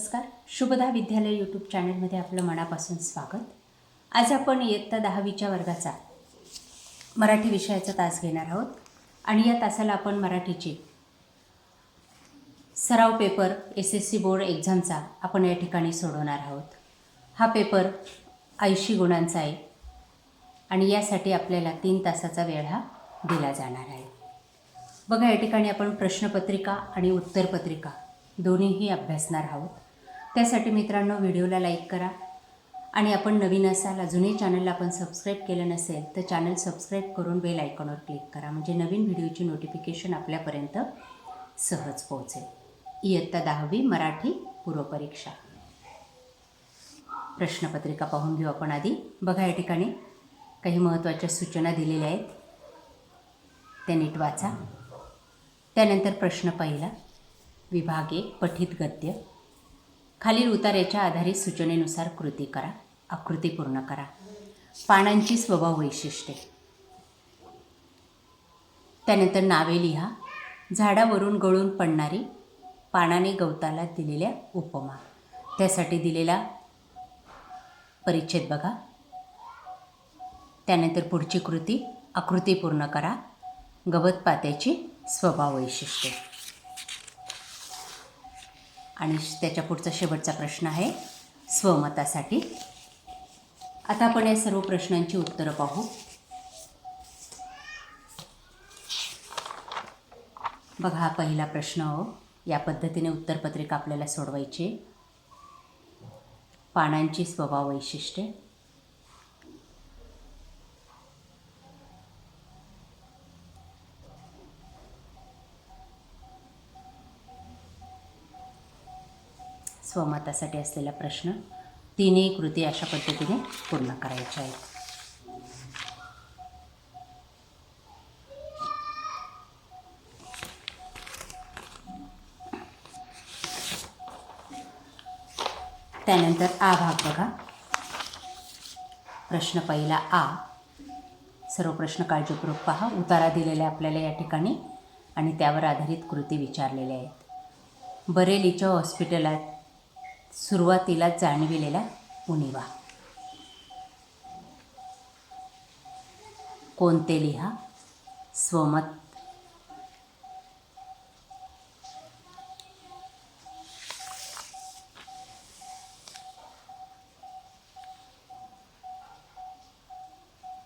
नमस्कार. शुभदा विद्यालय यूट्यूब चॅनलमध्ये आपलं मनापासून स्वागत. आज आपण इयत्ता दहावीच्या वर्गाचा मराठी विषयाचा तास घेणार आहोत. आणि या तासाला आपण मराठीचे सराव paper S S C board एक्झामचा आपण या ठिकाणी सोडवणार आहोत. हा पेपर ऐंशी गुणांचा आहे. आणि यासाठी आपल्याला तीन तासाचा वेळ हा दिला जाणार आहे. बघा या ठिकाणी आपण प्रश्नपत्रिका आणि उत्तरपत्रिका दोन्हीही अभ्यासणार आहोत. त्यासाठी मित्रांनो व्हिडिओला लाईक करा. आणि आपण नवीन असाल अजूनही चॅनलला आपण सबस्क्राईब केलं नसेल तर चॅनल सबस्क्राईब करून बेल आयकॉनवर क्लिक करा. म्हणजे नवीन व्हिडिओची नोटिफिकेशन आपल्यापर्यंत सहज पोहोचेल. इयत्ता दहावी मराठी पूर्वपरीक्षा. प्रश्नपत्रिका पाहून घेऊ आपण आधी. बघा या ठिकाणी काही महत्त्वाच्या सूचना दिलेल्या आहेत. त्या नीट वाचा. त्यानंतर प्रश्न पहिला. विभाग एक पठित गद्य. खालील उतार्याच्या आधारित सूचनेनुसार कृती करा. आकृती पूर्ण करा. पानांची स्वभाव वैशिष्ट्ये. त्यानंतर नावे लिहा. झाडावरून गळून पडणारी पानाने गवताला दिलेल्या उपमा. त्यासाठी दिलेला परिच्छेद बघा. त्यानंतर पुढची कृती. आकृती पूर्ण करा. गवत पात्याची स्वभाव वैशिष्ट्ये. आणि त्याच्या पुढचा शेवटचा प्रश्न आहे स्वमतासाठी. आता आपण या सर्व प्रश्नांची उत्तरं पाहू. बघा हा पहिला प्रश्न हो. या पद्धतीने उत्तरपत्रिका आपल्याला सोडवायची. आहे. पानांची स्वभाव वैशिष्ट्ये स्वमतासाठी असलेला प्रश्न तिन्ही कृती अशा पद्धतीने पूर्ण करायच्या आहेत त्यानंतर आ भाग बघा. प्रश्न पहिला आ. सर्व प्रश्न काळजीपूर्वक पहा. उतारा दिलेला आहे आपल्याला या ठिकाणी आणि त्यावर आधारित कृती विचारलेल्या आहेत. बरेलीच्या हॉस्पिटलात सुरुवातीला जाणविलेला उणिवा कोणते लिहा? स्वमत.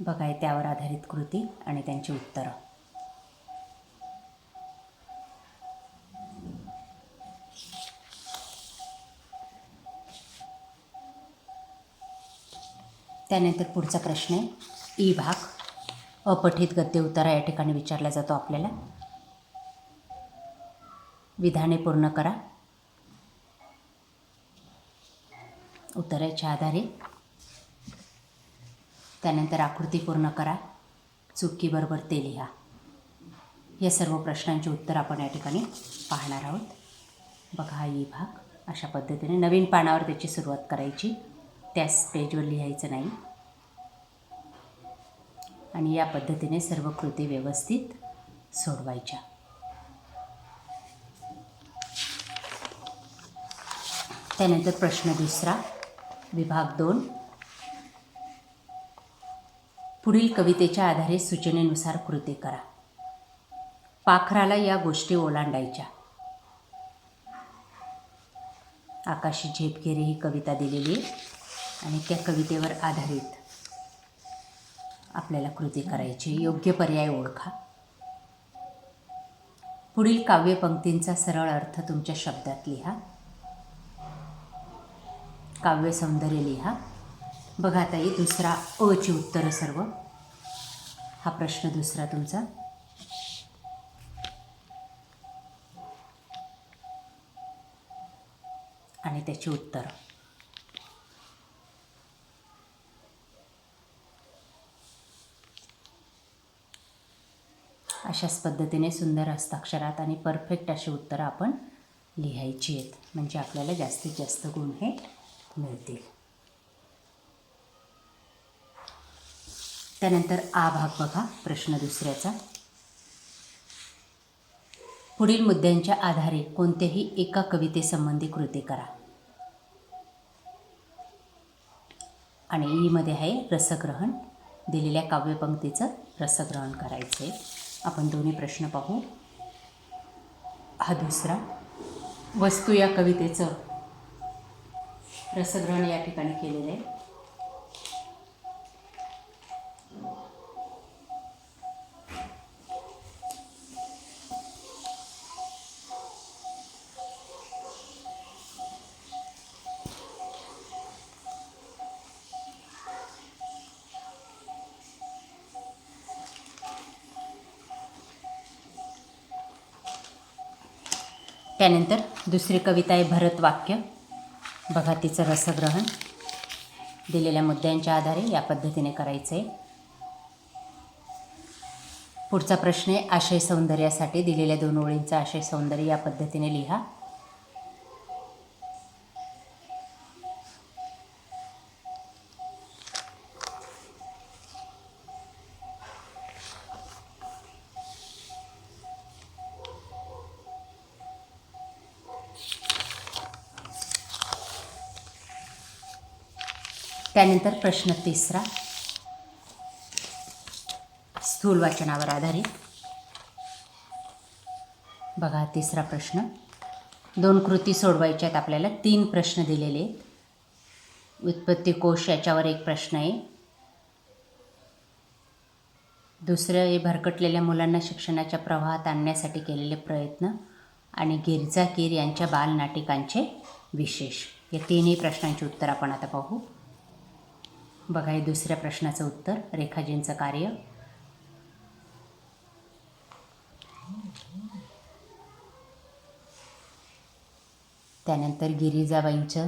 बघाय त्यावर आधारित कृती आणि त्यांची उत्तरं. त्यानंतर पुढचा प्रश्न आहे. ई भाग. अपठित गद्य उतारा या ठिकाणी विचारला जातो आपल्याला. विधाने पूर्ण करा. उत्तराच्या आधारे. त्यानंतर आकृती पूर्ण करा. चुकीबरोबर ते लिहा. या सर्व प्रश्नांचे उत्तर आपण या ठिकाणी पाहणार आहोत. बघा ई भाग. अशा पद्धतीने नवीन पानावर त्याची सुरुवात करायची. त्याच पेजवर लिहायचं नाही. आणि या पद्धतीने सर्व कृती व्यवस्थित सोडवायच्या. त्यानंतर प्रश्न दुसरा विभाग दोन. पुढील कवितेच्या आधारे सूचनेनुसार कृती करा. पाखराला या गोष्टी ओलांडायच्या. आकाशी झेपकेरे ही कविता दिलेली आहे. आणि त्या कवितेवर आधारित आपल्याला कृती करायची. योग्य पर्याय ओळखा. पुढील काव्यपंक्तींचा सरळ अर्थ तुमच्या शब्दात लिहा. काव्य सौंदर्य लिहा. बघा ताई दुसरा अची उत्तरं सर्व. हा प्रश्न दुसरा तुमचा. आणि त्याची उत्तरं. अशाच पद्धतीने सुंदर हस्ताक्षरात आणि परफेक्ट अशी उत्तरं आपण लिहायची आहेत. म्हणजे आपल्याला जास्तीत जास्त गुण हे मिळतील. त्यानंतर आ भाग बघा प्रश्न दुसऱ्याचा. पुढील मुद्द्यांच्या आधारे कोणत्याही एका कवितेसंबंधी कृती करा. आणि ईमध्ये आहे रसग्रहण. दिलेल्या काव्यपंक्तीचं रसग्रहण करायचं आहे आपण दोन्ही प्रश्न पाहू. हा दुसरा. वस्तू या कवितेचं रसग्रहण या ठिकाणी केलेलं आहे. त्यानंतर दुसरी कविता आहे भरत वाक्य बघा तिचं रसग्रहण. दिलेल्या मुद्द्यांच्या आधारे या पद्धतीने करायचं आहे पुढचा प्रश्न आहे आशय सौंदर्यासाठी दिलेल्या दोन ओळींचा आशय सौंदर्य या पद्धतीने लिहा. त्यानंतर प्रश्न तिसरा. स्थूल वाचनावर आधारित. बघा तिसरा प्रश्न. दोन कृती सोडवायच्यात आपल्याला. तीन प्रश्न दिलेले आहेत. उत्पत्ती कोश याच्यावर एक प्रश्न आहे. दुसरं हे भरकटलेल्या मुलांना शिक्षणाच्या प्रवाहात आणण्यासाठी केलेले प्रयत्न आणि गिरजाकीर यांच्या बालनाटिकांचे विशेष. या तीनही प्रश्नांची उत्तर आपण आता पाहू. बघा हे दुसऱ्या प्रश्नाचं उत्तर. रेखाजींचं कार्य. त्यानंतर गिरिजाबाईंचं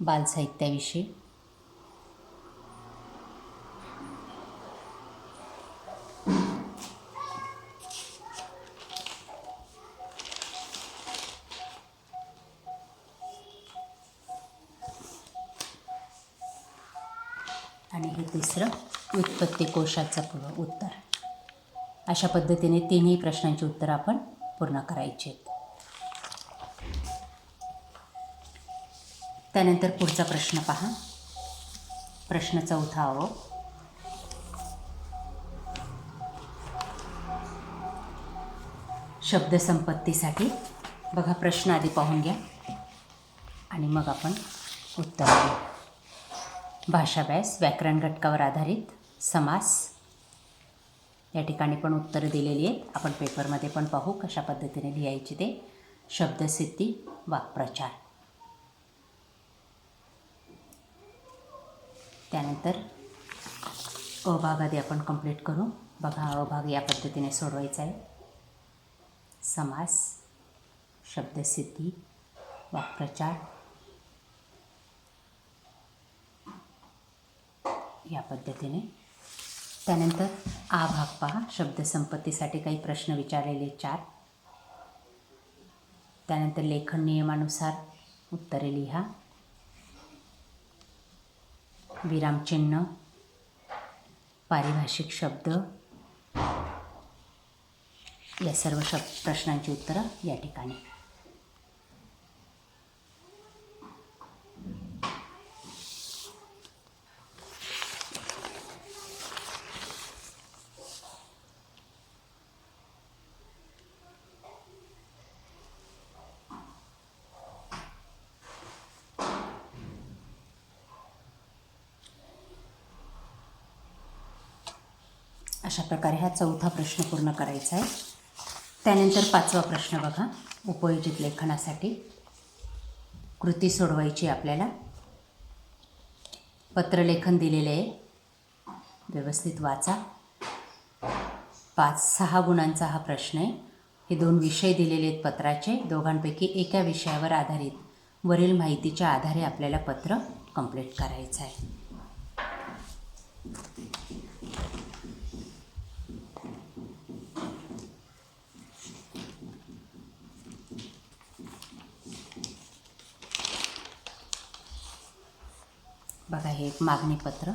बालसाहित्याविषयी. आणि हे तिसरं उत्पत्ती कोशाचं पूर्व उत्तर. अशा पद्धतीने तिन्ही प्रश्नांची उत्तरं आपण पूर्ण करायची आहेत. त्यानंतर पुढचा प्रश्न पहा. प्रश्न चौथा अहो शब्दसंपत्तीसाठी बघा प्रश्न आधी पाहून घ्या आणि मग आपण उत्तर देऊ. भाषाभ्यास व्याकरण घटकावर आधारित समास. या ठिकाणी पण उत्तरं दिलेली आहेत. आपण पेपरमध्ये पण पाहू कशा पद्धतीने लिहायची ते. शब्दसिद्धी वाक्प्रचार. त्यानंतर अभाग आधी आपण कंप्लीट करू. बघा अभाग या पद्धतीने सोडवायचा आहे. समास शब्दसिद्धी वाक्प्रचार. या पद्धतीने. त्यानंतर आ भाग पहा. शब्दसंपत्तीसाठी काही प्रश्न विचारलेले चार. त्यानंतर लेखन नियमानुसार उत्तरे लिहा. विरामचिन्ह पारिभाषिक शब्द. या सर्व शब्द प्रश्नांची उत्तरं या ठिकाणी. अशा प्रकारे हा चौथा प्रश्न पूर्ण करायचा आहे. त्यानंतर पाचवा प्रश्न बघा. उपयोजित लेखनासाठी कृती सोडवायची आपल्याला. पत्रलेखन दिलेले आहे. व्यवस्थित वाचा. पाच सहा गुणांचा हा प्रश्न आहे. हे दोन विषय दिलेले आहेत पत्राचे. दोघांपैकी एका विषयावर आधारित वरील माहितीच्या आधारे आपल्याला पत्र कंप्लीट करायचं आहे. बघा हे एक मागणीपत्र.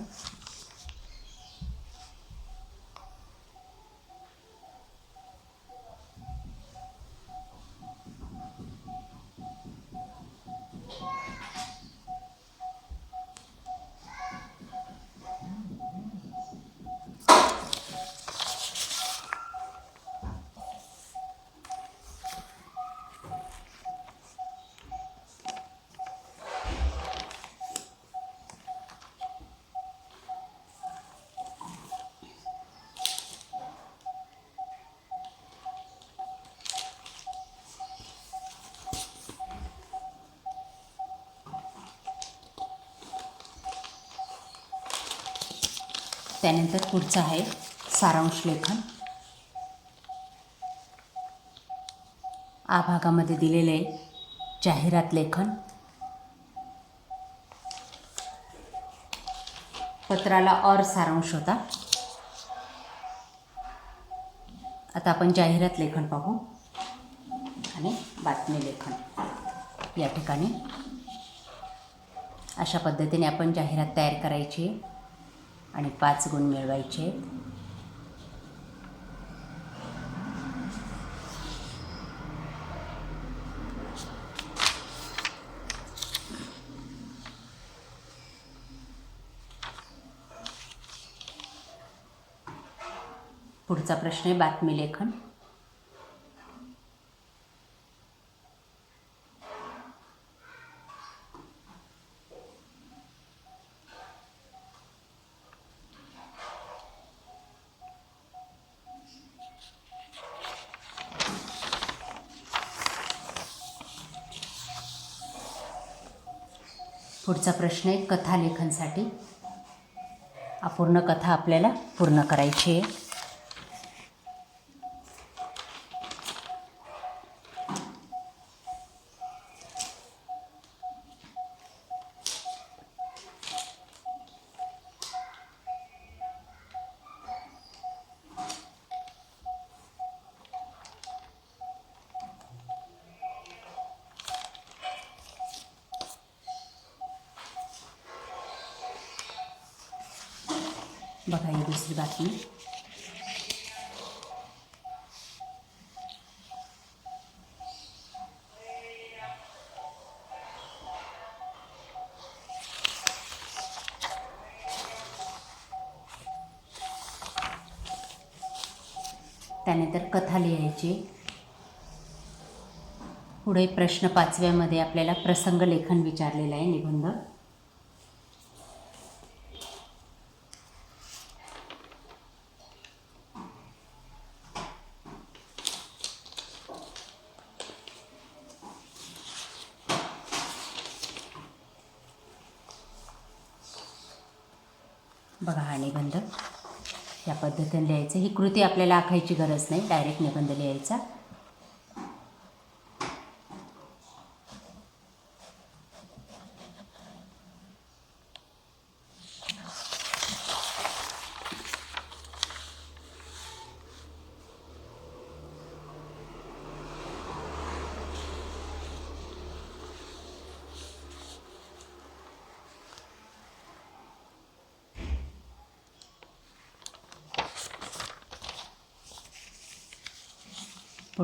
त्यानंतर पुढचं आहे सारांश लेखन. आ भागामध्ये दिलेले जाहिरात लेखन. पत्राला और सारांश होता. आता आपण जाहिरात लेखन पाहू आणि बातमी लेखन. या ठिकाणी अशा पद्धतीने आपण जाहिरात तयार करायची आहे. आणि पाच गुण मिळवायचे आहेत. पुढचा प्रश्न आहे बातमी लेखन पुढचा प्रश्न आहे कथालेखनसाठी. अपूर्ण कथा आपल्याला पूर्ण करायची आहे. बघा ही दुसरी बातमी त्यानंतर कथा लिहायची. पुढे प्रश्न पाचव्यामध्ये आपल्याला प्रसंग लेखन विचारलेलं आहे निबंध. बघा हा निबंध. या पद्धतीने लिहायचं. ही कृती आपल्याला आखायची गरज नाही. डायरेक्ट निबंध लिहायचा.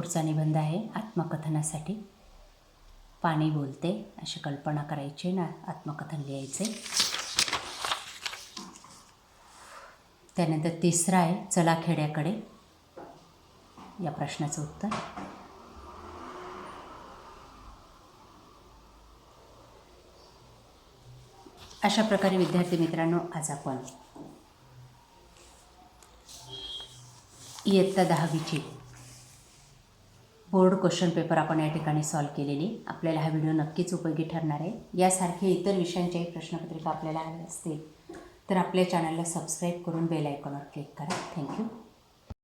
पुढचा निबंध आहे आत्मकथनासाठी. पाणी बोलते अशी कल्पना करायची ना आत्मकथन लिहायचे. त्यानंतर तिसरा आहे चला खेड्याकडे. या प्रश्नाचं उत्तर. अशा प्रकारे विद्यार्थी मित्रांनो आज आपण इयत्ता दहावीची बोर्ड क्वेश्चन पेपर आपण या ठिकाणी सॉल्व केलेली. आपल्याला हा व्हिडिओ नक्कीच उपयोगी ठरणार आहे. यासारखे इतर विषयांच्याही प्रश्नपत्रिका आपल्याला हव्या असतील तर आपल्या चॅनलला सबस्क्राईब करून बेल आयकॉनवर क्लिक करा. थँक्यू